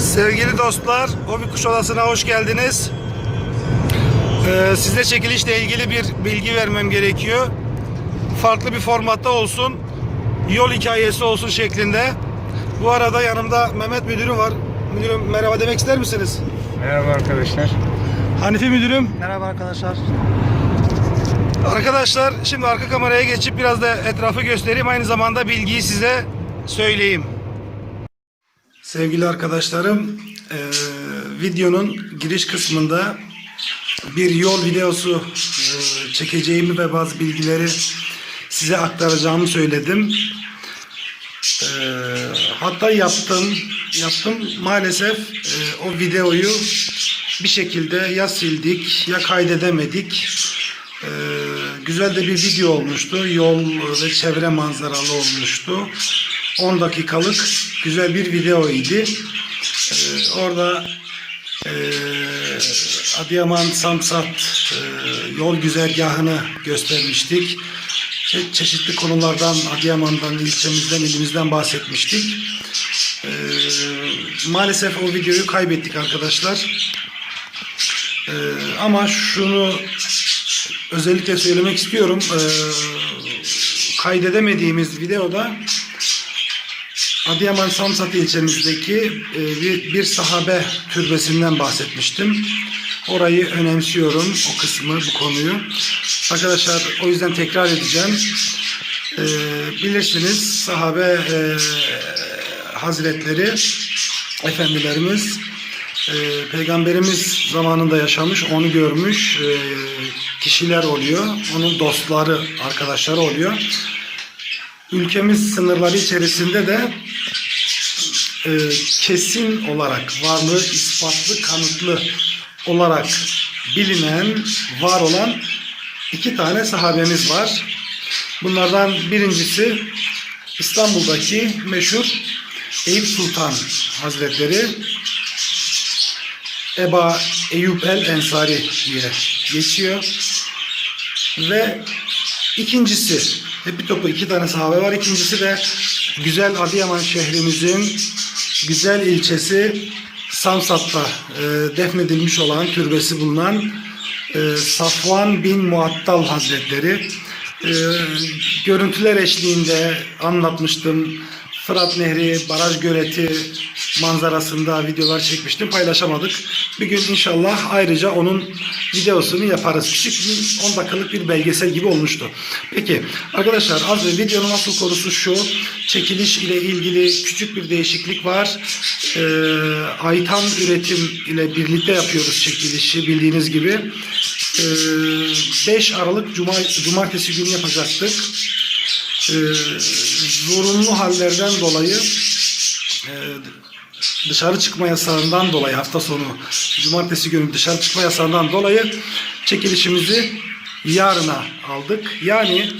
Sevgili dostlar, Hobi Kuş Odası'na hoş geldiniz. Ee, size çekilişle ilgili bir bilgi vermem gerekiyor. Farklı bir formatta olsun, yol hikayesi olsun şeklinde. Bu arada yanımda Mehmet Müdürüm var. Müdürüm merhaba demek ister misiniz? Merhaba arkadaşlar. Hanifi Müdürüm. Merhaba arkadaşlar. Arkadaşlar şimdi arka kameraya geçip biraz da etrafı göstereyim. Aynı zamanda bilgiyi size söyleyeyim. Sevgili arkadaşlarım, eee, videonun giriş kısmında bir yol videosu eee, çekeceğimi ve bazı bilgileri size aktaracağımı söyledim. Eee, hatta yaptım, yaptım. Maalesef eee, o videoyu bir şekilde ya sildik ya kaydedemedik. Ee, güzel de bir video olmuştu. Yol ve çevre manzaralı olmuştu. 10 dakikalık güzel bir videoydu. Ee, orada e, Adıyaman Samsat e, yol güzergahını göstermiştik. Çe- çeşitli konulardan Adıyaman'dan, ilçemizden, ilimizden bahsetmiştik. Ee, maalesef o videoyu kaybettik arkadaşlar. Ee, ama şunu özellikle söylemek istiyorum. Ee, kaydedemediğimiz videoda Adıyaman Samsat ilçemizdeki e, bir, sahabe türbesinden bahsetmiştim. Orayı önemsiyorum, o kısmı, bu konuyu. Arkadaşlar o yüzden tekrar edeceğim. Ee, bilirsiniz sahabe e, hazretleri, efendilerimiz e, Peygamberimiz zamanında yaşamış, onu görmüş e, kişiler oluyor. Onun dostları, arkadaşları oluyor. Ülkemiz sınırları içerisinde de e, kesin olarak varlığı ispatlı, kanıtlı olarak bilinen, var olan iki tane sahabemiz var. Bunlardan birincisi İstanbul'daki meşhur Eyüp Sultan Hazretleri Eba Eyüp el Ensari diye geçiyor. Ve ikincisi, hep bir topu iki tane sahabe var. İkincisi de güzel Adıyaman şehrimizin güzel ilçesi Samsat'ta e, defnedilmiş olan, türbesi bulunan e, Safvan bin Muattal Hazretleri. E, görüntüler eşliğinde anlatmıştım. Fırat Nehri, baraj göleti manzarasında videolar çekmiştim. Paylaşamadık. Bir gün inşallah ayrıca onun videosunu yaparız. Küçük bir 10 dakikalık bir belgesel gibi olmuştu. Peki arkadaşlar az ve videonun asıl konusu şu. Çekiliş ile ilgili küçük bir değişiklik var. Ee, Aytan üretim ile birlikte yapıyoruz çekilişi bildiğiniz gibi. Ee, 5 Aralık Cuma, Cumartesi günü yapacaktık e, zorunlu hallerden dolayı e, dışarı çıkma yasağından dolayı hafta sonu cumartesi günü dışarı çıkma yasağından dolayı çekilişimizi yarına aldık. Yani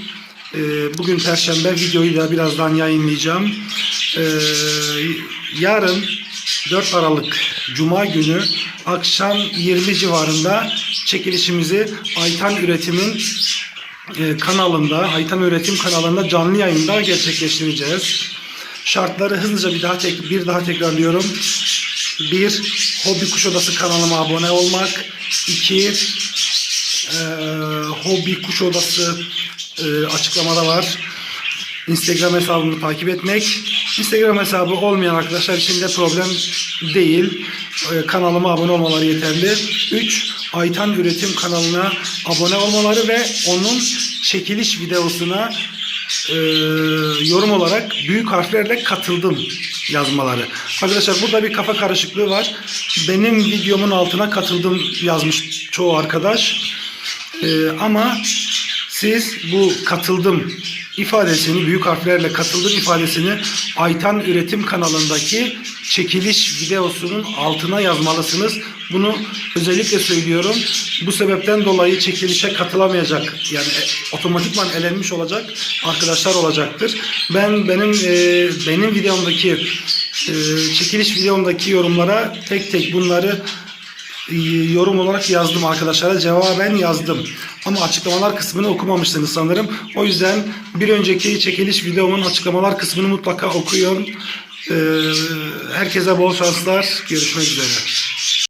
e, bugün perşembe videoyu da birazdan yayınlayacağım. Yarın 4 Aralık Cuma günü akşam 20 civarında çekilişimizi Aytan Üretim'in kanalında, Aytan Öğretim kanalında canlı yayında gerçekleştireceğiz. Şartları hızlıca bir daha tek bir daha tekrarlıyorum. Bir, Hobi Kuş Odası kanalıma abone olmak. İki, e, Hobi Kuş Odası e, açıklamada var. Instagram hesabımı takip etmek. Instagram hesabı olmayan arkadaşlar için de problem değil. Ee, kanalıma abone olmaları yeterli. 3. Aytan Üretim kanalına abone olmaları ve onun çekiliş videosuna e, yorum olarak büyük harflerle katıldım yazmaları. Arkadaşlar burada bir kafa karışıklığı var. Benim videomun altına katıldım yazmış çoğu arkadaş. Ee, ama siz bu katıldım ifadesini büyük harflerle katıldım ifadesini Aytan Üretim kanalındaki çekiliş videosunun altına yazmalısınız. Bunu özellikle söylüyorum. Bu sebepten dolayı çekilişe katılamayacak yani e, otomatikman elenmiş olacak arkadaşlar olacaktır. Ben benim e, benim videomdaki e, çekiliş videomdaki yorumlara tek tek bunları yorum olarak yazdım arkadaşlara. Cevaben yazdım. Ama açıklamalar kısmını okumamışsınız sanırım. O yüzden bir önceki çekiliş videomun açıklamalar kısmını mutlaka okuyun. Ee, herkese bol şanslar. Görüşmek üzere.